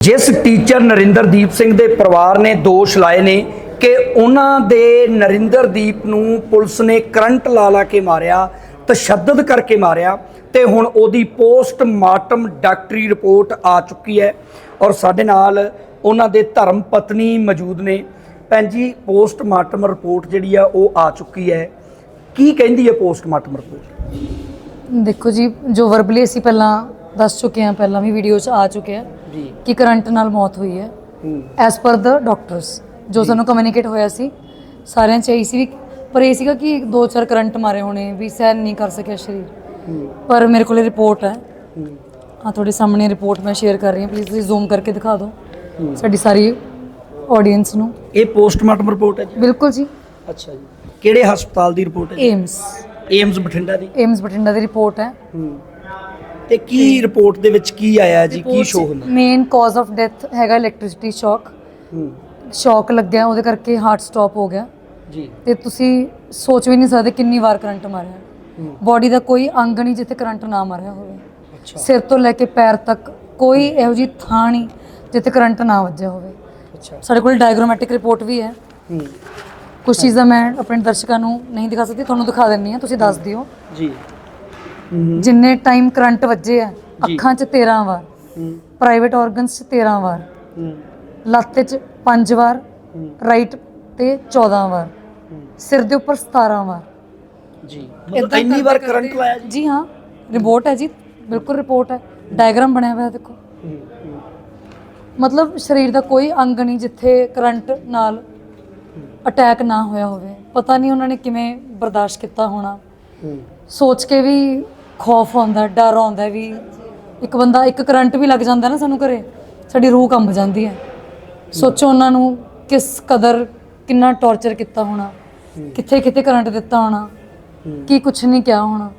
ਜਿਸ ਟੀਚਰ ਨਰਿੰਦਰਦੀਪ ਸਿੰਘ ਦੇ ਪਰਿਵਾਰ ਨੇ ਦੋਸ਼ ਲਾਏ ਨੇ ਕਿ ਉਹਨਾਂ ਦੇ ਨਰਿੰਦਰਦੀਪ ਨੂੰ ਪੁਲਿਸ ਨੇ ਕਰੰਟ ਲਾ ਲਾ ਕੇ ਮਾਰਿਆ, ਤਸ਼ੱਦਦ ਕਰਕੇ ਮਾਰਿਆ ਤੇ ਹੁਣ ਉਹਦੀ ਪੋਸਟਮਾਰਟਮ ਡਾਕਟਰੀ ਰਿਪੋਰਟ ਆ ਚੁੱਕੀ ਹੈ ਔਰ ਸਾਡੇ ਨਾਲ ਉਹਨਾਂ ਦੇ ਧਰਮ ਪਤਨੀ ਮੌਜੂਦ ਨੇ। ਭੈਣ ਜੀ, ਪੋਸਟਮਾਰਟਮ ਰਿਪੋਰਟ ਜਿਹੜੀ ਆ ਉਹ ਆ ਚੁੱਕੀ ਹੈ। ਕੀ ਕਹਿੰਦੀ ਹੈ ਪੋਸਟਮਾਰਟਮ ਰਿਪੋਰਟ? ਦੇਖੋ ਜੀ, ਜੋ ਵਰਬਲੀ ਅਸੀਂ ਪਹਿਲਾਂ ਦੱਸ ਚੁੱਕੇ ਹਾਂ ਪਹਿਲਾਂ ਵੀ ਵੀਡੀਓ 'ਚ ਆ ਚੁੱਕੇ ਆ ਜੀ। ਕਿ ਕਰੰਟ ਨਾਲ ਮੌਤ ਹੋਈ ਹੈ। ਹੂੰ। ਐਸ ਪਰ ਦ ਡਾਕਟਰਸ ਜੋ ਸਾਨੂੰ ਕਮਿਊਨੀਕੇਟ ਹੋਇਆ ਸੀ ਸਾਰਿਆਂ 'ਚ ਇਹੀ ਸੀ ਵੀ ਪਰ ਇਹ ਸੀਗਾ ਕਿ ਦੋ ਚਾਰ ਕਰੰਟ ਮਾਰੇ ਹੋਣੇ ਵੀ ਸਹਿਨ ਨਹੀਂ ਕਰ ਸਕਿਆ ਸਰੀਰ। ਪਰ ਮੇਰੇ ਕੋਲੇ ਰਿਪੋਰਟ ਹੈ। ਹੂੰ। ਆ ਤੁਹਾਡੇ ਸਾਹਮਣੇ ਰਿਪੋਰਟ ਮੈਂ ਸ਼ੇਅਰ ਕਰ ਰਹੀ ਹਾਂ ਪਲੀਜ਼ ਤੁਸੀਂ ਜ਼ੂਮ ਕਰਕੇ ਦਿਖਾ ਦਿਓ। ਸਾਡੀ ਸਾਰੀ ਆਡੀਅנס ਨੂੰ। ਇਹ ਪੋਸਟਮਾਰਟਮ ਰਿਪੋਰਟ ਹੈ ਜੀ? ਬਿਲਕੁਲ ਜੀ। ਅੱਛਾ ਜੀ। ਕਿਹੜੇ ਹਸਪਤਾਲ ਦੀ ਰਿਪੋਰਟ ਹੈ ਏਮਸ ਏਮਸ ਬਠਿੰਡਾ ਦੀ? ਏਮਸ ਬਠਿੰਡਾ ਦੀ ਰਿਪੋਰਟ ਹੈ। ਹੂੰ। ਤੇ ਕੀ ਰਿਪੋਰਟ ਦੇ ਵਿੱਚ ਕੀ ਆਇਆ ਜੀ? ਕੀ ਸ਼ੋ ਹੁੰਦਾ? ਮੇਨ ਕਾਜ਼ ਆਫ ਡੈਥ ਹੈਗਾ ਇਲੈਕਟ੍ਰਿਸਿਟੀ ਸ਼ੌਕ ਹੂੰ। ਸ਼ੌਕ ਲੱਗਿਆ ਉਹਦੇ ਕਰਕੇ ਹਾਰਟ ਸਟਾਪ ਹੋ ਗਿਆ। ਜੀ। ਤੇ ਤੁਸੀਂ ਸੋਚ ਵੀ ਨਹੀਂ ਸਕਦੇ ਕਿੰਨੀ ਵਾਰ ਕਰੰਟ ਮਾਰਿਆ। ਹੂੰ। ਬਾਡੀ ਦਾ ਕੋਈ ਅੰਗ ਨਹੀਂ ਜਿੱਥੇ ਕਰੰਟ ਨਾ ਮਾਰਿਆ ਹੋਵੇ। ਅੱਛਾ। ਸਿਰ ਤੋਂ ਲੈ ਕੇ ਪੈਰ ਤੱਕ ਕੋਈ ਇਹੋ ਜਿਹੀ ਥਾਂ ਨਹੀਂ ਜਿੱਥੇ ਕਰੰਟ ਨਾ ਵੱਜਿਆ ਹੋਵੇ। ਅੱਛਾ। ਸਾਡੇ ਕੋਲ ਡਾਇਗਰਾਮੈਟਿਕ ਰਿਪੋਰਟ ਵੀ ਹੈ। ਹੂੰ। ਕੁਝ ਚੀਜ਼ਾਂ ਮੈਂ ਆਪਣੇ ਦਰਸ਼ਕਾਂ ਨੂੰ ਨਹੀਂ ਦਿਖਾ ਸਕਦੀ ਤੁਹਾਨੂੰ ਦਿਖਾ ਦਿੰਨੀ ਆ ਤੁਸੀਂ ਦੱਸ ਦਿਓ। ਜੀ। ਜਿੰਨੇ ਟਾਈਮ ਕਰੰਟ ਵੱਜੇ ਆ। ਅੱਖਾਂ 'ਚ 13 ਵਾਰ ਪ੍ਰਾਈਵੇਟ ਆਰਗਨਸ 'ਚ 13 ਵਾਰ ਲੱਤ 'ਚ 5 ਵਾਰ ਰਾਈਟ ਤੇ 14 ਵਾਰ ਸਿਰ ਦੇ ਉੱਪਰ 17 ਵਾਰ। ਜੀ। ਮਤਲਬ ਇੰਨੀ ਵਾਰ ਕਰੰਟ ਲਾਇਆ ਜੀ? ਜੀ ਹਾਂ ਰਿਪੋਰਟ ਹੈ ਜੀ ਬਿਲਕੁਲ ਰਿਪੋਰਟ ਹੈ। ਡਾਇਗਰਾਮ ਬਣਿਆ ਹੋਇਆ ਦੇਖੋ। ਮਤਲਬ ਸਰੀਰ ਦਾ ਕੋਈ ਅੰਗ ਨਹੀਂ ਜਿੱਥੇ ਕਰੰਟ ਨਾਲ ਅਟੈਕ ਨਾ ਹੋਇਆ ਹੋਵੇ। ਪਤਾ ਨਹੀਂ ਉਹਨਾਂ ਨੇ ਕਿਵੇਂ ਬਰਦਾਸ਼ਤ ਕੀਤਾ ਹੋਣਾ। ਸੋਚ ਕੇ ਵੀ ਖੌਫ ਆਉਂਦਾ ਡਰ ਆਉਂਦਾ ਵੀ ਇੱਕ ਬੰਦਾ ਇੱਕ ਕਰੰਟ ਵੀ ਲੱਗ ਜਾਂਦਾ ਨਾ ਸਾਨੂੰ ਘਰੇ ਸਾਡੀ ਰੂਹ ਕੰਬ ਜਾਂਦੀ ਹੈ। ਸੋਚੋ ਉਹਨਾਂ ਨੂੰ ਕਿਸ ਕਦਰ ਕਿੰਨਾ ਟੌਰਚਰ ਕੀਤਾ ਹੋਣਾ ਕਿੱਥੇ ਕਿੱਥੇ ਕਰੰਟ ਦਿੱਤਾ ਹੋਣਾ ਕੀ ਕੁਛ ਨਹੀਂ ਕਿਹਾ ਹੋਣਾ।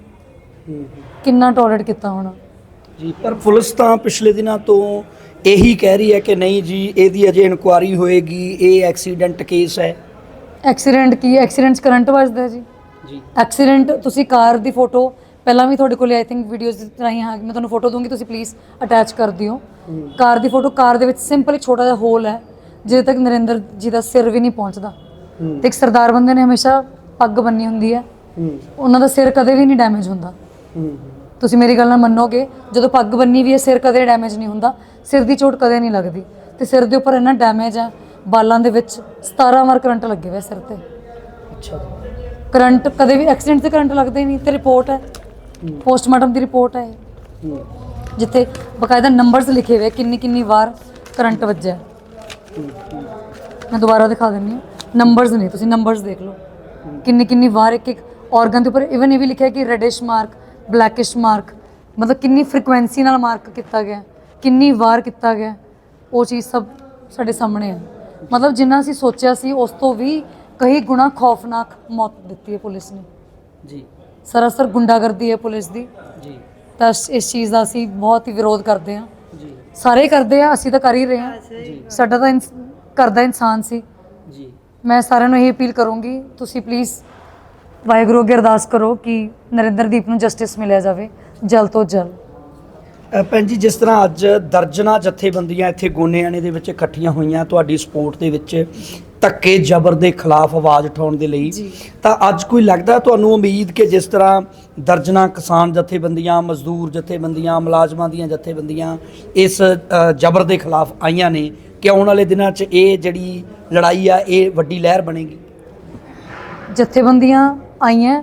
ਕਿੰਨਾ ਟੋਲਰੇਟ ਕੀਤਾ ਹੋਣਾ। ਜੀ ਪਰ ਪੁਲਿਸ ਤਾਂ ਪਿਛਲੇ ਦਿਨਾਂ ਤੋਂ ਇਹੀ ਕਹਿ ਰਹੀ ਹੈ ਕਿ ਨਹੀਂ ਜੀ ਇਹਦੀ ਅਜੇ ਇਨਕੁਆਰੀ ਹੋਏਗੀ ਇਹ ਐਕਸੀਡੈਂਟ ਕੇਸ ਹੈ। ਐਕਸੀਡੈਂਟ ਕੀ ਐਕਸੀਡੈਂਟ 'ਚ ਕਰੰਟ ਵੱਜਦਾ ਜੀ। ਜੀ। ਐਕਸੀਡੈਂਟ ਤੁਸੀਂ ਕਾਰ ਦੀ ਫੋਟੋ ਪਹਿਲਾਂ ਵੀ ਤੁਹਾਡੇ ਕੋਲ ਆਈ ਥਿੰਕ ਵੀਡੀਓਜ਼ ਰਾਹੀਂ ਹਾਂ ਮੈਂ ਤੁਹਾਨੂੰ ਫੋਟੋ ਦੂੰਗੀ ਤੁਸੀਂ ਪਲੀਜ਼ ਅਟੈਚ ਕਰ ਦਿਓ। ਕਾਰ ਦੀ ਫੋਟੋ ਕਾਰ ਦੇ ਵਿੱਚ ਸਿੰਪਲ ਛੋਟਾ ਜਿਹਾ ਹੋਲ ਹੈ ਜਿਹਦੇ ਤੱਕ ਨਰਿੰਦਰ ਜੀ ਦਾ ਸਿਰ ਵੀ ਨਹੀਂ ਪਹੁੰਚਦਾ। ਤੇ ਇੱਕ ਸਰਦਾਰ ਬੰਦੇ ਨੇ ਹਮੇਸ਼ਾ ਪੱਗ ਬੰਨੀ ਹੁੰਦੀ ਹੈ। ਉਹਨਾਂ ਦਾ ਸਿਰ ਕਦੇ ਵੀ ਨਹੀਂ ਡੈਮੇਜ ਹੁੰਦਾ। ਤੁਸੀਂ ਮੇਰੀ ਗੱਲ ਨਾਲ ਮੰਨੋਗੇ ਜਦੋਂ ਪੱਗ ਬੰਨੀ ਵੀ ਹੈ ਸਿਰ ਕਦੇ ਡੈਮੇਜ ਨਹੀਂ ਹੁੰਦਾ। ਸਿਰ ਦੀ ਚੋਟ ਕਦੇ ਨਹੀਂ ਲੱਗਦੀ। ਤੇ ਸਿਰ ਦੇ ਉੱਪਰ ਇੰਨਾ ਡੈਮੇਜ ਹੈ ਬਾਲਾਂ ਦੇ ਵਿੱਚ 17 ਵਾਰ ਕਰੰਟ ਲੱਗੇ ਹੋਏ ਸਿਰ ਤੇ। ਅੱਛਾ। ਕਰੰਟ ਕਦੇ ਵੀ ਐਕਸੀਡੈਂਟ ਤੇ ਕਰੰਟ ਲੱਗਦਾ ਨਹੀਂ ਤੇ ਰਿਪੋਰਟ ਹੂੰ, ਪੋਸਟਮਾਰਟਮ ਦੀ ਰਿਪੋਰਟ ਹੈ ਇਹ, ਜਿੱਥੇ ਬਕਾਇਦਾ ਨੰਬਰਸ ਲਿਖੇ ਹੋਏ ਆ, ਕਿੰਨੀ ਕਿੰਨੀ ਵਾਰ ਕਰੰਟ ਵੱਜਿਆ। ਮੈਂ ਦੁਬਾਰਾ ਦਿਖਾ ਦਿੰਨੀ ਹਾਂ। ਨੰਬਰਸ ਨਹੀਂ ਤੁਸੀਂ ਨੰਬਰਸ ਦੇਖ ਲਓ। ਕਿੰਨੀ ਕਿੰਨੀ ਵਾਰ ਇੱਕ ਇੱਕ ਆਰਗਨ ਦੇ ਉੱਪਰ ਇਵਨ ਇਹ ਵੀ ਲਿਖਿਆ ਕਿ ਰੈਡਿਸ਼ ਮਾਰਕ ਬਲੈਕਿਸ਼ ਮਾਰਕ ਮਤਲਬ ਕਿੰਨੀ ਫ੍ਰੀਕੁਐਂਸੀ ਨਾਲ ਮਾਰਕ ਕੀਤਾ ਗਿਆ ਕਿੰਨੀ ਵਾਰ ਕੀਤਾ ਗਿਆ ਉਹ ਚੀਜ਼ ਸਭ ਸਾਡੇ ਸਾਹਮਣੇ ਹੈ ਮਤਲਬ ਜਿੰਨਾ ਅਸੀਂ ਸੋਚਿਆ ਸੀ ਉਸ ਤੋਂ ਵੀ ਕਈ ਗੁਣਾ ਖੌਫਨਾਕ ਮੌਤ ਦਿੱਤੀ ਹੈ ਪੁਲਿਸ ਨੇ। ਜੀ। ਸਰਾਸਰ ਗੁੰਡਾਗਰਦੀ ਹੈ ਪੁਲਿਸ ਦੀ। ਜੀ। ਤਾਂ ਇਸ- ਚੀਜ਼ ਦਾ ਅਸੀਂ ਬਹੁਤ ਹੀ ਵਿਰੋਧ ਕਰਦੇ ਹਾਂ। ਜੀ। ਸਾਰੇ ਕਰਦੇ ਆ ਅਸੀਂ ਤਾਂ ਕਰ ਹੀ ਰਹੇ ਹਾਂ। ਜੀ। ਸਾਡਾ ਤਾਂ ਕਰਦਾ ਇਨਸਾਨ ਸੀ। ਜੀ। ਮੈਂ ਸਾਰਿਆਂ ਨੂੰ ਇਹ ਅਪੀਲ ਕਰੂੰਗੀ ਤੁਸੀਂ ਪਲੀਜ਼ ਵਾਹਿਗੁਰੂ ਅੱਗੇ ਅਰਦਾਸ ਕਰੋ ਕਿ ਨਰਿੰਦਰਦੀਪ ਨੂੰ ਜਸਟਿਸ ਮਿਲਿਆ ਜਾਵੇ ਜਲਦ ਤੋਂ ਜਲਦ। ਅ, ਭੈਣ ਜੀ ਜਿਸ ਤਰ੍ਹਾਂ ਅੱਜ ਦਰਜਨਾ ਜਥੇਬੰਦੀਆਂ ਇੱਥੇ ਗੋਨੇਆਣੇ ਦੇ ਵਿੱਚ ਇਕੱਠੀਆਂ ਹੋਈਆਂ ਤੁਹਾਡੀ ਸਪੋਰਟ ਦੇ ਵਿੱਚ ਧੱਕੇ ਜ਼ਬਰ ਦੇ ਖਿਲਾਫ ਆਵਾਜ਼ ਉਠਾਉਣ ਦੇ ਲਈ। ਤਾਂ ਅੱਜ ਕੋਈ ਲੱਗਦਾ ਤੁਹਾਨੂੰ ਉਮੀਦ ਕਿ ਜਿਸ ਤਰ੍ਹਾਂ ਦਰਜਨਾ ਕਿਸਾਨ ਜਥੇਬੰਦੀਆਂ ਮਜ਼ਦੂਰ ਜਥੇਬੰਦੀਆਂ ਮੁਲਾਜ਼ਮਾਂ ਦੀਆਂ ਜਥੇਬੰਦੀਆਂ ਇਸ ਜ਼ਬਰ ਦੇ ਖਿਲਾਫ ਆਈਆਂ ਨੇ ਕਿ ਆਉਣ ਵਾਲੇ ਦਿਨਾਂ 'ਚ ਇਹ ਜਿਹੜੀ ਲੜਾਈ ਆ ਇਹ ਵੱਡੀ ਲਹਿਰ ਬਣੇਗੀ ਜਥੇਬੰਦੀਆਂ ਆਈਆਂ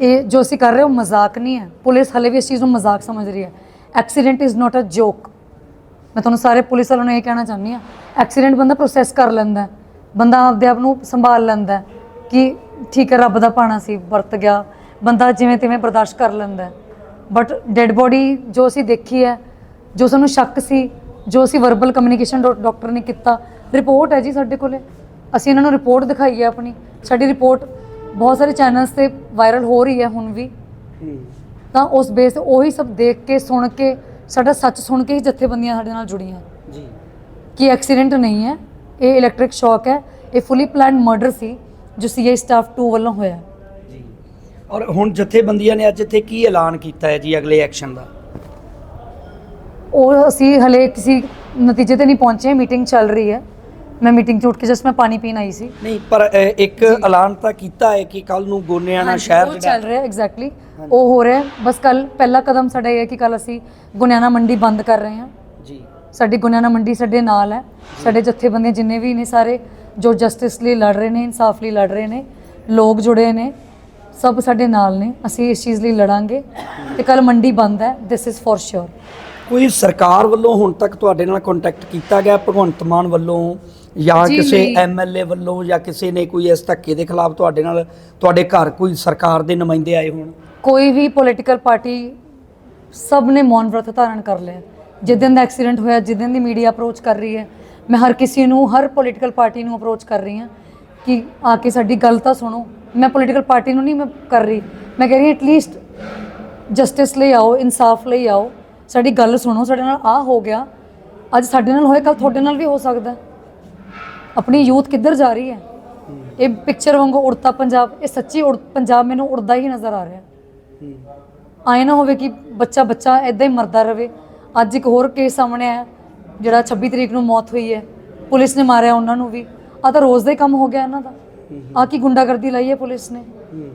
ਇਹ ਜੋ ਅਸੀਂ ਕਰ ਰਹੇ ਹਾਂ ਉਹ ਮਜ਼ਾਕ ਨਹੀਂ ਹੈ ਪੁਲਿਸ ਹਲੇ ਵੀ ਇਸ ਚੀਜ਼ ਨੂੰ ਮਜ਼ਾਕ ਸਮਝ ਰਹੀ ਹੈ ਐਕਸੀਡੈਂਟ ਇਜ਼ ਨਾਟ ਅ ਜੋਕ ਮੈਂ ਤੁਹਾਨੂੰ ਸਾਰੇ ਪੁਲਿਸ ਵਾਲਿਆਂ ਨੂੰ ਇਹ ਕਹਿਣਾ ਚਾਹੁੰਦੀ ਹਾਂ ਐਕਸੀਡੈਂਟ ਬੰਦਾ ਪ੍ਰੋਸੈਸ ਕਰ ਲੈਂਦਾ। ਬੰਦਾ ਆਪਦੇ ਆਪ ਨੂੰ ਸੰਭਾਲ ਲੈਂਦਾ ਕਿ ਠੀਕ ਹੈ ਰੱਬ ਦਾ ਪਾਣਾ ਸੀ ਵਰਤ ਗਿਆ। ਬੰਦਾ ਜਿਵੇਂ ਤਿਵੇਂ ਬਰਦਾਸ਼ਤ ਕਰ ਲੈਂਦਾ ਬਟ ਡੈੱਡ ਬੋਡੀ ਜੋ ਅਸੀਂ ਦੇਖੀ ਹੈ ਜੋ ਸਾਨੂੰ ਸ਼ੱਕ ਸੀ ਜੋ ਅਸੀਂ ਵਰਬਲ ਕਮਿਊਨੀਕੇਸ਼ਨ ਡਾਕਟਰ ਨੇ ਕੀਤਾ ਰਿਪੋਰਟ ਹੈ ਜੀ ਸਾਡੇ ਕੋਲੇ। ਅਸੀਂ ਇਹਨਾਂ ਨੂੰ ਰਿਪੋਰਟ ਦਿਖਾਈ ਹੈ ਆਪਣੀ। ਸਾਡੀ ਰਿਪੋਰਟ ਬਹੁਤ ਸਾਰੇ ਚੈਨਲਸ ਤੇ ਵਾਇਰਲ ਹੋ ਰਹੀ ਹੈ ਹੁਣ ਵੀ। ਤਾਂ ਉਸ ਬੇਸ ਤੇ ਉਹੀ ਸਭ ਦੇਖ ਕੇ ਸੁਣ ਕੇ ਸਾਡਾ ਸੱਚ ਸੁਣ ਕੇ ਹੀ ਜਥੇਬੰਦੀਆਂ ਸਾਡੇ ਨਾਲ ਜੁੜੀਆਂ। ਜੀ। ਕਿ ਐਕਸੀਡੈਂਟ ਨਹੀਂ ਹੈ। ਇਹ ਇਲੈਕਟ੍ਰਿਕ ਸ਼ੌਕ ਹੈ। ਇਹ ਫੁੱਲੀ ਪਲਾਨਡ ਮਰਡਰ ਸੀ ਜੋ ਸੀਆਈ ਸਟਾਫ 2 ਵੱਲੋਂ ਹੋਇਆ। ਜੀ। ਔਰ ਹੁਣ ਜਥੇਬੰਦੀਆਂ ਨੇ ਅੱਜ ਇੱਥੇ ਕੀ ਐਲਾਨ ਕੀਤਾ ਹੈ ਜੀ ਅਗਲੇ ਐਕਸ਼ਨ ਦਾ? ਉਹ ਅਸੀਂ ਹਲੇ ਕਿਸੇ ਨਤੀਜੇ ਤੇ ਨਹੀਂ ਪਹੁੰਚੇ ਮੀਟਿੰਗ ਚੱਲ ਰਹੀ ਹੈ। ਮੈਂ ਮੀਟਿੰਗ ਉੱਠ ਕੇ ਜਸਟ ਮੈਂ ਪਾਣੀ ਪੀਣ ਆਈ ਸੀ। ਨਹੀਂ ਪਰ ਇੱਕ ਐਲਾਨ ਤਾਂ ਕੀਤਾ ਹੈ ਕਿ ਕੱਲ ਨੂੰ ਗੋਨਿਆਣਾ ਸ਼ਹਿਰ ਉਹ ਜਿਹੜਾ ਚੱਲ ਰਿਹਾ ਐਗਜ਼ੈਕਟਲੀ ਉਹ ਹੋ ਰਿਹਾ। ਬਸ ਕੱਲ ਪਹਿਲਾ ਕਦਮ ਸਾਡਾ ਇਹ ਹੈ ਕਿ ਕੱਲ ਅਸੀਂ ਗੁਨਿਆਣਾ ਮੰਡੀ ਬੰਦ ਕਰ ਰਹੇ ਹਾਂ। ਸਾਡੀ ਗੁਨਿਆਣਾ ਮੰਡੀ ਸਾਡੇ ਨਾਲ ਹੈ। ਸਾਡੇ ਜਥੇਬੰਦੀਆਂ ਜਿੰਨੇ ਵੀ ਨੇ ਸਾਰੇ ਜੋ ਜਸਟਿਸ ਲਈ ਲੜ ਰਹੇ ਨੇ ਇਨਸਾਫ ਲਈ ਲੜ ਰਹੇ ਨੇ ਲੋਕ ਜੁੜੇ ਨੇ ਸਭ ਸਾਡੇ ਨਾਲ ਨੇ। ਅਸੀਂ ਇਸ ਚੀਜ਼ ਲਈ ਲੜਾਂਗੇ ਤੇ ਕੱਲ ਮੰਡੀ ਬੰਦ ਹੈ। ਦਿਸ ਇਜ਼ ਫॉर ਸ਼ੋਰ ਕੋਈ ਸਰਕਾਰ ਵੱਲੋਂ ਹੁਣ ਤੱਕ ਤੁਹਾਡੇ ਨਾਲ ਕੰਟੈਕਟ ਕੀਤਾ ਗਿਆ ਭਗਵੰਤ ਮਾਨ ਵੱਲੋਂ ਜਾਂ ਜੀ, ਕਿਸੇ ਨਹੀਂ। ਐਮਐਲਏ ਵੱਲੋਂ ਜਾਂ ਕਿਸੇ ਨੇ ਕੋਈ ਇਸ ਧੱਕੇ ਦੇ ਖਿਲਾਫ ਤੁਹਾਡੇ ਨਾਲ ਤੁਹਾਡੇ ਘਰ ਕੋਈ ਸਰਕਾਰ ਦੇ ਨੁਮਾਇੰਦੇ ਆਏ ਹੋਣ? ਕੋਈ ਵੀ ਪੋਲੀਟੀਕਲ ਪਾਰਟੀ ਸਭ ਨੇ ਮੌਨ ਵਰਤ ਧਾਰਨ ਕਰ ਲਿਆ। ਜਿੱਦਨ ਦਾ ਐਕਸੀਡੈਂਟ ਹੋਇਆ ਜਿੱਦਨ ਦੀ ਮੀਡੀਆ ਅਪਰੋਚ ਕਰ ਰਹੀ ਹੈ ਮੈਂ ਹਰ ਕਿਸੇ ਨੂੰ ਹਰ ਪੋਲੀਟੀਕਲ ਪਾਰਟੀ ਨੂੰ ਅਪਰੋਚ ਕਰ ਰਹੀ ਹਾਂ ਕਿ ਆ ਕੇ ਸਾਡੀ ਗੱਲ ਤਾਂ ਸੁਣੋ। ਮੈਂ ਪੋਲੀਟੀਕਲ ਪਾਰਟੀ ਨੂੰ ਨਹੀਂ ਮੈਂ ਕਰ ਰਹੀ। ਮੈਂ ਕਹਿ ਰਹੀ ਹਾਂ ਐਟਲੀਸਟ ਜਸਟਿਸ ਲਈ ਆਓ ਇਨਸਾਫ ਲਈ ਆਓ। ਸਾਡੀ ਗੱਲ ਸੁਣੋ ਸਾਡੇ ਨਾਲ ਆ ਹੋ ਗਿਆ। ਅੱਜ ਸਾਡੇ ਨਾਲ ਹੋਇਆ ਕੱਲ ਤੁਹਾਡੇ ਨਾਲ ਵੀ ਹੋ ਸਕਦਾ। ਆਪਣੀ ਯੂਥ ਕਿੱਧਰ ਜਾ ਰਹੀ ਹੈ? ਇਹ ਪਿਕਚਰ ਵਾਂਗੂ ਉੜਤਾ ਪੰਜਾਬ ਇਹ ਸੱਚੀ ਉੜ ਪੰਜਾਬ ਮੈਨੂੰ ਉੜਦਾ ਹੀ ਨਜ਼ਰ ਆ ਰਿਹਾ। ਆਏ ਨਾ ਹੋਵੇ ਕਿ ਬੱਚਾ ਬੱਚਾ ਐਦਾਂ ਹੀ ਮਰਦਾ ਰਵੇ ਅੱਜ ਇੱਕ ਹੋਰ ਕੇਸ ਸਾਹਮਣੇ ਆਇਆ, ਜਿਹੜਾ 26 ਤਰੀਕ ਨੂੰ ਮੌਤ ਹੋਈ ਹੈ। ਪੁਲਿਸ ਨੇ ਮਾਰਿਆ ਉਹਨਾਂ ਨੂੰ ਵੀ। ਆ ਤਾਂ ਰੋਜ਼ ਦਾ ਹੀ ਕੰਮ ਹੋ ਗਿਆ ਇਹਨਾਂ ਦਾ। ਆ ਕੀ ਗੁੰਡਾਗਰਦੀ ਲਾਈ ਹੈ ਪੁਲਿਸ ਨੇ?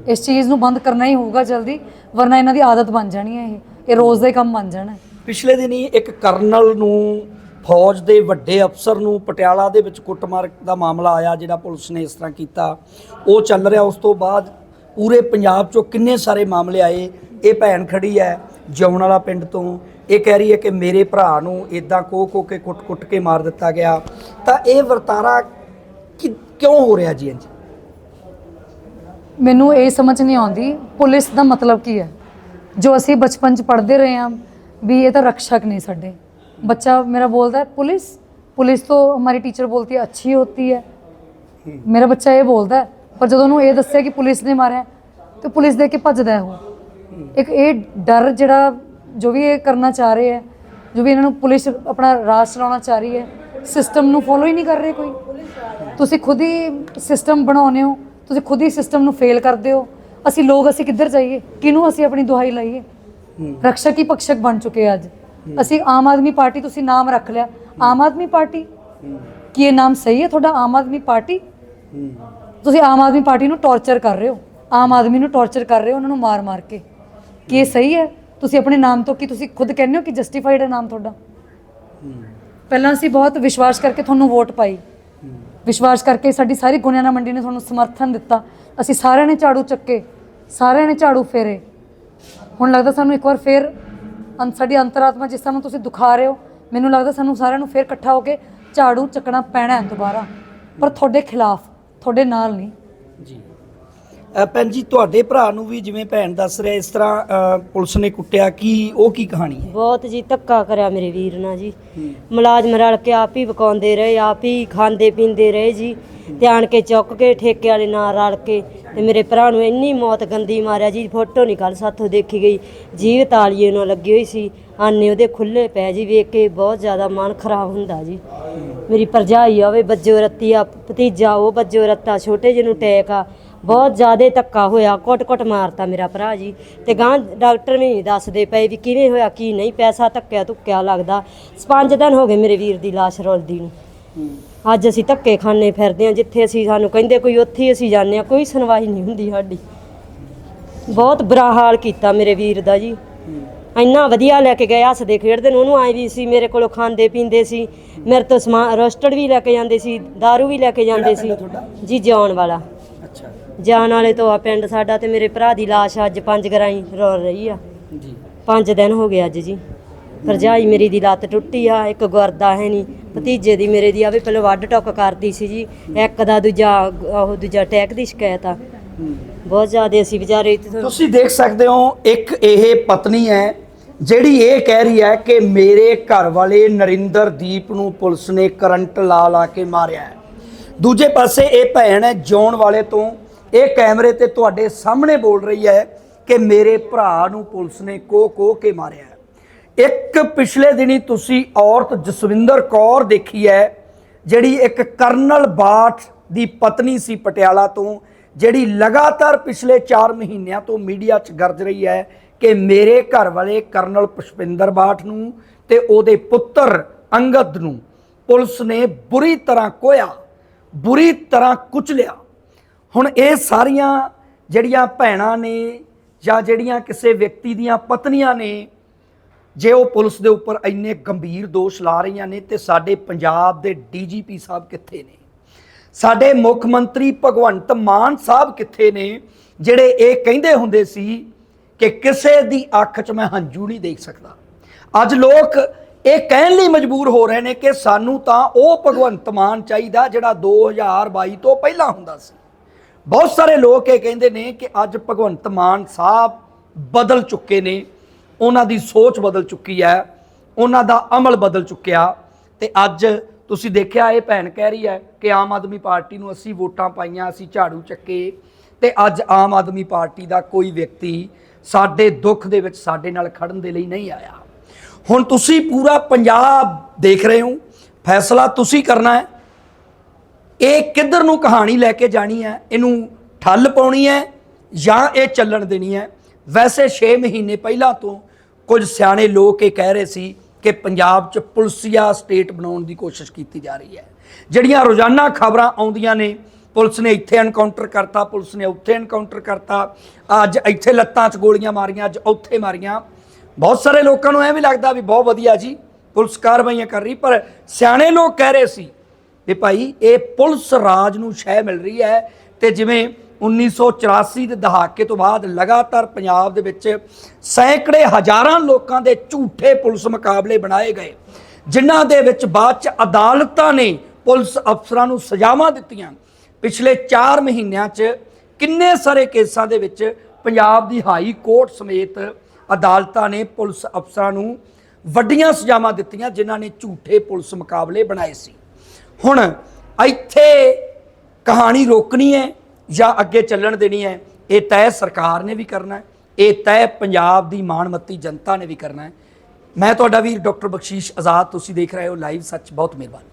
ਇਸ ਚੀਜ਼ ਨੂੰ ਬੰਦ ਕਰਨਾ ਹੀ ਹੋਊਗਾ ਜਲਦੀ, ਵਰਨਾ ਇਹਨਾਂ ਦੀ ਆਦਤ ਬਣ ਜਾਣੀ ਹੈ ਇਹ। ਇਹ ਰੋਜ਼ ਦਾ ਹੀ ਕੰਮ ਬਣ ਜਾਣਾ ਹੈ। ਪਿਛਲੇ ਦਿਨੀ ਇੱਕ ਕਰਨਲ ਨੂੰ ਫੌਜ ਦੇ ਵੱਡੇ ਅਫਸਰ ਨੂੰ ਪਟਿਆਲਾ ਦੇ ਵਿੱਚ ਕੁੱਟਮਾਰ ਦਾ ਮਾਮਲਾ ਆਇਆ, ਜਿਹੜਾ ਪੁਲਿਸ ਨੇ ਇਸ ਤਰ੍ਹਾਂ ਕੀਤਾ। ਉਹ ਚੱਲ ਰਿਹਾ, ਉਸ ਤੋਂ ਬਾਅਦ ਪੂਰੇ ਪੰਜਾਬ 'ਚੋਂ ਕਿੰਨੇ ਸਾਰੇ ਮਾਮਲੇ ਆਏ, ਇਹ ਭੈਣ ਖੜੀ ਹੈ। ਜੌਣ ਵਾਲਾ ਪਿੰਡ ਤੋਂ। ਇਹ ਕਹਿ ਰਹੀ ਹੈ ਕਿ ਮੇਰੇ ਭਰਾ ਨੂੰ ਇਦਾਂ ਕੋ ਕੋ ਕੇ ਕੁੱਟ-ਕੁੱਟ ਕੇ ਮਾਰ ਦਿੱਤਾ ਗਿਆ। ਤਾਂ ਇਹ ਵਰਤਾਰਾ ਕਿਉਂ ਹੋ ਰਿਹਾ ਜੀ ਇੰਜ? ਮੈਨੂੰ ਇਹ ਸਮਝ ਨਹੀਂ ਆਉਂਦੀ ਪੁਲਿਸ ਦਾ ਮਤਲਬ ਕੀ ਹੈ? ਜੋ ਅਸੀਂ ਬਚਪਨ ਚ ਪੜ੍ਹਦੇ ਰਹੇ ਹਾਂ ਵੀ ਇਹ ਤਾਂ ਰਕਸ਼ਕ ਨਹੀਂ ਸਾਡੇ। ਬੱਚਾ ਮੇਰਾ ਬੋਲਦਾ ਪੁਲਿਸ ਪੁਲਿਸ ਤੋਂ ਹਮਾਰੀ ਟੀਚਰ ਬੋਲਤੀ ਹੈ ਅੱਛੀ ਹੋਤੀ ਹੈ। ਮੇਰਾ ਬੱਚਾ ਇਹ ਬੋਲਦਾ ਪਰ ਜਦੋਂ ਉਹਨੂੰ ਇਹ ਦੱਸਿਆ ਕਿ ਪੁਲਿਸ ਨੇ ਮਾਰਿਆ ਤੇ ਪੁਲਿਸ ਦੇ ਕੇ ਭੱਜਦਾ ਹੈ ਉਹ। ਇੱਕ ਇਹ ਡਰ ਜਿਹੜਾ ਜੋ ਵੀ ਇਹ ਕਰਨਾ ਚਾਹ ਰਹੇ ਹੈ, ਜੋ ਵੀ ਇਹਨਾਂ ਨੂੰ ਪੁਲਿਸ ਆਪਣਾ ਰਾਜ ਚਲਾਉਣਾ ਚਾਹ ਰਹੀ ਹੈ ਸਿਸਟਮ ਨੂੰ ਫੋਲੋ ਹੀ ਨਹੀਂ ਕਰ ਰਹੇ ਕੋਈ। ਤੁਸੀਂ ਖੁਦ ਹੀ ਸਿਸਟਮ ਬਣਾਉਂਦੇ ਹੋ, ਤੁਸੀਂ ਖੁਦ ਹੀ ਸਿਸਟਮ ਨੂੰ ਫੇਲ ਕਰਦੇ ਹੋ। ਅਸੀਂ ਲੋਕ ਅਸੀਂ ਕਿੱਧਰ ਜਾਈਏ? ਕਿਹਨੂੰ ਅਸੀਂ ਆਪਣੀ ਦੁਹਾਈ ਲਾਈਏ? ਰਕਸ਼ਕ ਹੀ ਪਕਸ਼ਕ ਬਣ ਚੁੱਕੇ ਅੱਜ? ਅਸੀਂ ਆਮ ਆਦਮੀ ਪਾਰਟੀ ਤੁਸੀਂ ਨਾਮ ਰੱਖ ਲਿਆ। ਆਮ ਆਦਮੀ ਪਾਰਟੀ? ਕੀ ਇਹ ਨਾਮ ਸਹੀ ਹੈ ਤੁਹਾਡਾ ਆਮ ਆਦਮੀ ਪਾਰਟੀ? ਤੁਸੀਂ ਆਮ ਆਦਮੀ ਪਾਰਟੀ ਨੂੰ ਟੌਰਚਰ ਕਰ ਰਹੇ ਹੋ। ਆਮ ਆਦਮੀ ਨੂੰ ਟੌਰਚਰ ਕਰ ਰਹੇ ਹੋ, ਉਹਨਾਂ ਨੂੰ ਮਾਰ ਮਾਰ ਕੇ। ਕੀ ਇਹ ਸਹੀ ਹੈ? ਤੁਸੀਂ ਆਪਣੇ ਨਾਮ ਤੋਂ ਕੀ ਤੁਸੀਂ ਖੁਦ ਕਹਿੰਦੇ ਹੋ ਕਿ ਜਸਟੀਫਾਈਡ ਹੈ ਨਾਮ ਤੁਹਾਡਾ? ਪਹਿਲਾਂ ਅਸੀਂ ਬਹੁਤ ਵਿਸ਼ਵਾਸ ਕਰਕੇ ਤੁਹਾਨੂੰ ਵੋਟ ਪਾਈ। ਵਿਸ਼ਵਾਸ ਕਰਕੇ ਸਾਡੀ ਸਾਰੀ ਗੁਨਿਆਣਾ ਮੰਡੀ ਨੇ ਤੁਹਾਨੂੰ ਸਮਰਥਨ ਦਿੱਤਾ। ਅਸੀਂ ਸਾਰਿਆਂ ਨੇ ਝਾੜੂ ਚੱਕੇ, ਸਾਰਿਆਂ ਨੇ ਝਾੜੂ ਫੇਰੇ। ਹੁਣ ਲੱਗਦਾ ਸਾਨੂੰ ਇੱਕ ਵਾਰ ਫੇਰ ਅੰ- ਸਾਡੀ ਅੰਤਰਾਤਮਾ ਜਿਸ ਤਰ੍ਹਾਂ ਤੁਸੀਂ ਦੁਖਾ ਰਹੇ ਹੋ, ਮੈਨੂੰ ਲੱਗਦਾ ਸਾਨੂੰ ਸਾਰਿਆਂ ਨੂੰ ਫੇਰ ਇਕੱਠਾ ਹੋ ਕੇ ਝਾੜੂ ਚੱਕਣਾ ਪੈਣਾ ਹੈ ਦੁਬਾਰਾ। ਪਰ ਤੁਹਾਡੇ ਖਿਲਾਫ, ਤੁਹਾਡੇ ਨਾਲ ਨਹੀਂ। ਜੀ। ਭੈਣ ਜੀ ਤੁਹਾਡੇ ਭਰਾ ਨੂੰ ਵੀ ਜਿਵੇਂ ਭੈਣ ਦੱਸ ਰਿਹਾ ਇਸ ਤਰ੍ਹਾਂ ਪੁਲਿਸ ਨੇ ਕੁੱਟਿਆ ਕੀ ਉਹ ਕੀ ਕਹਾਣੀ ਹੈ? ਬਹੁਤ ਜੀ ਧੱਕਾ ਕਰਿਆ ਮੇਰੇ ਵੀਰ ਨਾਲ ਜੀ। ਮੁਲਾਜ਼ਮ ਰਲ ਕੇ ਆਪ ਹੀ ਪਕਾਉਂਦੇ ਰਹੇ ਆਪ ਹੀ ਖਾਂਦੇ ਪੀਂਦੇ ਰਹੇ ਜੀ। ਧਿਆਨ ਕੇ ਚੁੱਕ ਕੇ ਠੇਕੇ ਵਾਲੇ ਨਾਲ ਰਲ ਕੇ ਤੇ ਮੇਰੇ ਭਰਾ ਨੂੰ ਇੰਨੀ ਮੌਤ ਗੰਦੀ ਮਾਰਿਆ ਜੀ ਫੋਟੋ ਨਹੀਂ ਕੱਲ ਸਾਥੋਂ ਦੇਖੀ ਗਈ। ਜੀਵ ਤਾਲੀਏ ਨਾਲ ਲੱਗੀ ਹੋਈ ਸੀ ਆਨੇ ਉਹਦੇ ਖੁੱਲੇ ਪੈ ਜੀ ਵੇਖ ਕੇ ਬਹੁਤ ਜ਼ਿਆਦਾ ਮਨ ਖਰਾਬ ਹੁੰਦਾ ਜੀ। ਮੇਰੀ ਭਰਜਾਈ ਆਵੇ ਬੱਜੋ ਰੱਤੀ ਆ ਭਤੀਜਾ ਉਹ ਬੱਜੋ ਰੱਤਾ ਛੋਟੇ ਜਿਹੇ ਨੂੰ ਟੈਕ ਆ। ਬਹੁਤ ਜ਼ਿਆਦਾ ਧੱਕਾ ਹੋਇਆ ਕੁੱਟ-ਕੁੱਟ ਮਾਰਤਾ ਮੇਰਾ ਭਰਾ ਜੀ। ਤੇ ਗਾਂ ਡਾਕਟਰ ਵੀ ਨਹੀਂ ਦੱਸਦੇ ਪਏ ਵੀ ਕਿਵੇਂ ਹੋਇਆ ਕੀ ਨਹੀਂ ਪੈਸਾ ਧੱਕਿਆ ਧੁੱਕਿਆ ਲੱਗਦਾ। ਪੰਜ ਦਿਨ ਹੋ ਗਏ ਮੇਰੇ ਵੀਰ ਦੀ ਲਾਸ਼ ਰੁਲਦੀ ਨੂੰ। ਅੱਜ ਅਸੀਂ ਧੱਕੇ ਖਾਣੇ ਫਿਰਦੇ ਹਾਂ ਜਿੱਥੇ ਅਸੀਂ ਸਾਨੂੰ ਕਹਿੰਦੇ ਕੋਈ ਉੱਥੇ ਹੀ ਅਸੀਂ ਜਾਂਦੇ ਹਾਂ ਕੋਈ ਸੁਣਵਾਈ ਨਹੀਂ ਹੁੰਦੀ ਸਾਡੀ। ਬਹੁਤ ਬੁਰਾ ਹਾਲ ਕੀਤਾ ਮੇਰੇ ਵੀਰ ਦਾ ਜੀ। ਇੰਨਾ ਵਧੀਆ ਲੈ ਕੇ ਗਏ ਹੱਸਦੇ ਖੇਡਦੇ ਨੂੰ ਉਹਨੂੰ ਆਏ ਵੀ ਸੀ ਮੇਰੇ ਕੋਲੋਂ ਖਾਂਦੇ ਪੀਂਦੇ ਸੀ। ਮੇਰੇ ਤੋਂ ਸਮਾਨ ਰੋਸਟਡ ਵੀ ਲੈ ਕੇ ਜਾਂਦੇ ਸੀ दारू ਵੀ ਲੈ ਕੇ ਜਾਂਦੇ ਸੀ। ਆ? ਜੀ ਜਾਣ ਵਾਲਾ। ਅੱਛਾ। ਜਾਣ ਵਾਲੇ ਤੋਂ ਆ ਪਿੰਡ ਸਾਡਾ ਤੇ ਮੇਰੇ ਭਰਾ ਦੀ ਲਾਸ਼ ਅੱਜ ਪੰਜ ਗਰਾਈ ਰੋਲ ਰਹੀ ਆ। ਜੀ। ਪੰਜ ਦਿਨ ਹੋ ਗਏ ਅੱਜ ਜੀ। ਭਰਜਾਈ ਮੇਰੀ ਦੀ ਲੱਤ ਟੁੱਟੀ ਆ ਇੱਕ ਗੁਰਦਾ ਹੈ ਨਹੀਂ ਭਤੀਜੇ ਦੀ ਮੇਰੇ ਦੀ ਆਵੇ ਪਹਿਲਾਂ ਵੱਡ ਟੁੱਕ ਕਰਦੀ ਸੀ ਜੀ। ਇੱਕ ਦਾ ਦੂਜਾ ਉਹ ਦੂਜਾ ਅਟੈਕ ਦੀ ਸ਼ਿਕਾਇਤ ਆ। ਬਹੁਤ ਜ਼ਿਆਦਾ ਅਸੀਂ ਵਿਚਾਰੇ ਤੁਸੀਂ ਦੇਖ ਸਕਦੇ ਹੋ ਇੱਕ ਇਹ ਪਤਨੀ ਹੈ ਜਿਹੜੀ ਇਹ ਕਹਿ ਰਹੀ ਹੈ ਕਿ ਮੇਰੇ ਘਰ ਵਾਲੇ ਨਰਿੰਦਰਦੀਪ ਨੂੰ ਪੁਲਿਸ ਨੇ ਕਰੰਟ ਲਾ ਲਾ ਕੇ ਮਾਰਿਆ ਹੈ। ਦੂਜੇ ਪਾਸੇ ਇਹ ਭੈਣ ਹੈ ਜੌਣ ਵਾਲੇ ਤੋਂ ਇਹ ਕੈਮਰੇ ਤੇ ਤੁਹਾਡੇ ਸਾਹਮਣੇ ਬੋਲ ਰਹੀ ਹੈ ਕਿ ਮੇਰੇ ਭਰਾ ਨੂੰ ਪੁਲਿਸ ਨੇ ਕੋ ਕੋ ਕੇ ਮਾਰਿਆ ਇੱਕ ਪਿਛਲੇ ਦਿਨੀ ਤੁਸੀਂ ਔਰਤ ਜਸਵਿੰਦਰ ਕੌਰ ਦੇਖੀ ਹੈ, ਜਿਹੜੀ ਇੱਕ ਕਰਨਲ ਬਾਠ ਦੀ ਪਤਨੀ ਸੀ ਪਟਿਆਲਾ ਤੋਂ, ਜਿਹੜੀ ਲਗਾਤਾਰ ਪਿਛਲੇ 4 ਮਹੀਨਿਆਂ ਤੋਂ ਮੀਡੀਆ 'ਚ ਗਰਜ ਰਹੀ ਹੈ ਕਿ ਮੇਰੇ ਘਰ ਵਾਲੇ ਕਰਨਲ ਪੁਸ਼ਪਿੰਦਰ ਬਾਠ ਨੂੰ ਤੇ ਉਹਦੇ ਪੁੱਤਰ ਅੰਗਦ ਨੂੰ ਪੁਲਿਸ ਨੇ ਬੁਰੀ ਤਰ੍ਹਾਂ ਕੋਇਆ ਬੁਰੀ ਤਰ੍ਹਾਂ ਕੁਚਲਿਆ। ਹੁਣ ਇਹ ਸਾਰੀਆਂ ਜਿਹੜੀਆਂ ਭੈਣਾਂ ਨੇ ਜਾਂ ਜਿਹੜੀਆਂ ਕਿਸੇ ਵਿਅਕਤੀ ਦੀਆਂ ਪਤਨੀਆਂ ਨੇ, ਜੇ ਉਹ ਪੁਲਿਸ ਦੇ ਉੱਪਰ ਇੰਨੇ ਗੰਭੀਰ ਦੋਸ਼ ਲਾ ਰਹੀਆਂ ਨੇ ਤੇ ਸਾਡੇ ਪੰਜਾਬ ਦੇ ਡੀਜੀਪੀ ਸਾਹਿਬ ਕਿੱਥੇ ਨੇ? ਸਾਡੇ ਮੁੱਖ ਮੰਤਰੀ ਭਗਵੰਤ ਮਾਨ ਸਾਹਿਬ ਕਿੱਥੇ ਨੇ, ਜਿਹੜੇ ਇਹ ਕਹਿੰਦੇ ਹੁੰਦੇ ਸੀ ਕਿ ਕਿਸੇ ਦੀ ਅੱਖ 'ਚ ਮੈਂ ਹੰਝੂ ਨਹੀਂ ਦੇਖ ਸਕਦਾ। ਅੱਜ ਲੋਕ ਇਹ ਕਹਿਣ ਲਈ ਮਜਬੂਰ ਹੋ ਰਹੇ ਨੇ ਕਿ ਸਾਨੂੰ ਤਾਂ ਉਹ ਭਗਵੰਤ ਮਾਨ ਚਾਹੀਦਾ ਜਿਹੜਾ 2022 ਤੋਂ ਪਹਿਲਾਂ ਹੁੰਦਾ ਸੀ। ਬਹੁਤ ਸਾਰੇ ਲੋਕ ਇਹ ਕਹਿੰਦੇ ਨੇ ਕਿ ਅੱਜ ਭਗਵੰਤ ਮਾਨ ਸਾਹਿਬ ਬਦਲ ਚੁੱਕੇ ਨੇ, ਉਹਨਾਂ ਦੀ ਸੋਚ ਬਦਲ ਚੁੱਕੀ ਹੈ, ਉਹਨਾਂ ਦਾ ਅਮਲ ਬਦਲ ਚੁੱਕਿਆ ਤੇ ਅੱਜ ਤੁਸੀਂ ਦੇਖਿਆ ਇਹ ਭੈਣ ਕਹਿ ਰਹੀ ਹੈ ਕਿ ਆਮ ਆਦਮੀ ਪਾਰਟੀ ਨੂੰ ਅਸੀਂ ਵੋਟਾਂ ਪਾਈਆਂ, ਅਸੀਂ ਝਾੜੂ ਚੱਕੇ ਤੇ ਅੱਜ ਆਮ ਆਦਮੀ ਪਾਰਟੀ ਦਾ ਕੋਈ ਵਿਅਕਤੀ ਸਾਡੇ ਦੁੱਖ ਦੇ ਵਿੱਚ ਸਾਡੇ ਨਾਲ ਖੜਨ ਦੇ ਲਈ ਨਹੀਂ ਆਇਆ। ਹੁਣ ਤੁਸੀਂ ਪੂਰਾ ਪੰਜਾਬ ਦੇਖ ਰਹੇ ਹੋ, ਫੈਸਲਾ ਤੁਸੀਂ ਕਰਨਾ ਹੈ ਇਹ ਕਿੱਧਰ ਨੂੰ ਕਹਾਣੀ ਲੈ ਕੇ ਜਾਣੀ ਹੈ? ਇਹਨੂੰ ਠੱਲ ਪਾਉਣੀ ਹੈ ਜਾਂ ਇਹ ਚੱਲਣ ਦੇਣੀ ਹੈ? ਵੈਸੇ 6 ਮਹੀਨੇ ਪਹਿਲਾਂ ਤੋਂ ਕੁਝ ਸਿਆਣੇ ਲੋਕ ਇਹ ਕਹਿ ਰਹੇ ਸੀ ਕਿ ਪੰਜਾਬ 'ਚ ਪੁਲਸੀਆ ਸਟੇਟ ਬਣਾਉਣ ਦੀ ਕੋਸ਼ਿਸ਼ ਕੀਤੀ ਜਾ ਰਹੀ ਹੈ। ਜਿਹੜੀਆਂ ਰੋਜ਼ਾਨਾ ਖਬਰਾਂ ਆਉਂਦੀਆਂ ਨੇ, ਪੁਲਿਸ ਨੇ ਇੱਥੇ ਐਨਕਾਊਂਟਰ ਕਰਤਾ, ਪੁਲਿਸ ਨੇ ਉੱਥੇ ਐਨਕਾਊਂਟਰ ਕਰਤਾ, ਅੱਜ ਇੱਥੇ ਲੱਤਾਂ 'ਚ ਗੋਲੀਆਂ ਮਾਰੀਆਂ, ਅੱਜ ਉੱਥੇ ਮਾਰੀਆਂ। ਬਹੁਤ ਸਾਰੇ ਲੋਕਾਂ ਨੂੰ ਐ ਵੀ ਲੱਗਦਾ ਵੀ ਬਹੁਤ ਵਧੀਆ ਜੀ, ਪੁਲਿਸ ਕਾਰਵਾਈਆਂ ਕਰ ਰਹੀ, ਪਰ ਸਿਆਣੇ ਲੋਕ ਕਹਿ ਰਹੇ ਸੀ ਵੀ ਭਾਈ, ਇਹ ਪੁਲਿਸ ਰਾਜ ਨੂੰ ਸ਼ਹਿ ਮਿਲ ਰਹੀ ਹੈ ਤੇ ਜਿਵੇਂ 1984 ਦੇ ਦਹਾਕੇ ਤੋਂ ਬਾਅਦ ਲਗਾਤਾਰ ਪੰਜਾਬ ਦੇ ਵਿੱਚ ਸੈਂਕੜੇ ਹਜ਼ਾਰਾਂ ਲੋਕਾਂ ਦੇ ਝੂਠੇ ਪੁਲਿਸ ਮੁਕਾਬਲੇ ਬਣਾਏ ਗਏ, ਜਿਨ੍ਹਾਂ ਦੇ ਵਿੱਚ ਬਾਅਦ ਚ ਅਦਾਲਤਾਂ ਨੇ ਪੁਲਿਸ ਅਫਸਰਾਂ ਨੂੰ ਸਜ਼ਾਵਾਂ ਦਿੱਤੀਆਂ। ਪਿਛਲੇ 4 ਮਹੀਨਿਆਂ 'ਚ ਕਿੰਨੇ ਸਾਰੇ ਕੇਸਾਂ ਦੇ ਵਿੱਚ ਪੰਜਾਬ ਦੀ ਹਾਈ ਕੋਰਟ ਸਮੇਤ ਅਦਾਲਤਾਂ ਨੇ ਪੁਲਿਸ ਅਫਸਰਾਂ ਨੂੰ ਵੱਡੀਆਂ ਸਜ਼ਾਵਾਂ ਦਿੱਤੀਆਂ, ਜਿਨ੍ਹਾਂ ਨੇ ਝੂਠੇ ਪੁਲਿਸ ਮੁਕਾਬਲੇ ਬਣਾਏ ਸੀ। ਹੁਣ ਇੱਥੇ ਕਹਾਣੀ ਰੋਕਣੀ ਹੈ ਜਾਂ ਅੱਗੇ ਚੱਲਣ ਦੇਣੀ ਹੈ, ਇਹ ਤੈਅ ਸਰਕਾਰ ਨੇ ਵੀ ਕਰਨਾ ਹੈ, ਇਹ ਤੈਅ ਪੰਜਾਬ ਦੀ ਮਾਣਮੱਤੀ ਜਨਤਾ ਨੇ ਵੀ ਕਰਨਾ ਹੈ। ਮੈਂ ਤੁਹਾਡਾ ਵੀਰ ਡਾਕਟਰ ਬਖਸ਼ੀਸ਼ ਆਜ਼ਾਦ, ਤੁਸੀਂ ਦੇਖ ਰਹੇ ਹੋ ਲਾਈਵ ਸੱਚ, ਬਹੁਤ ਮਿਹਰਬਾਨੀ।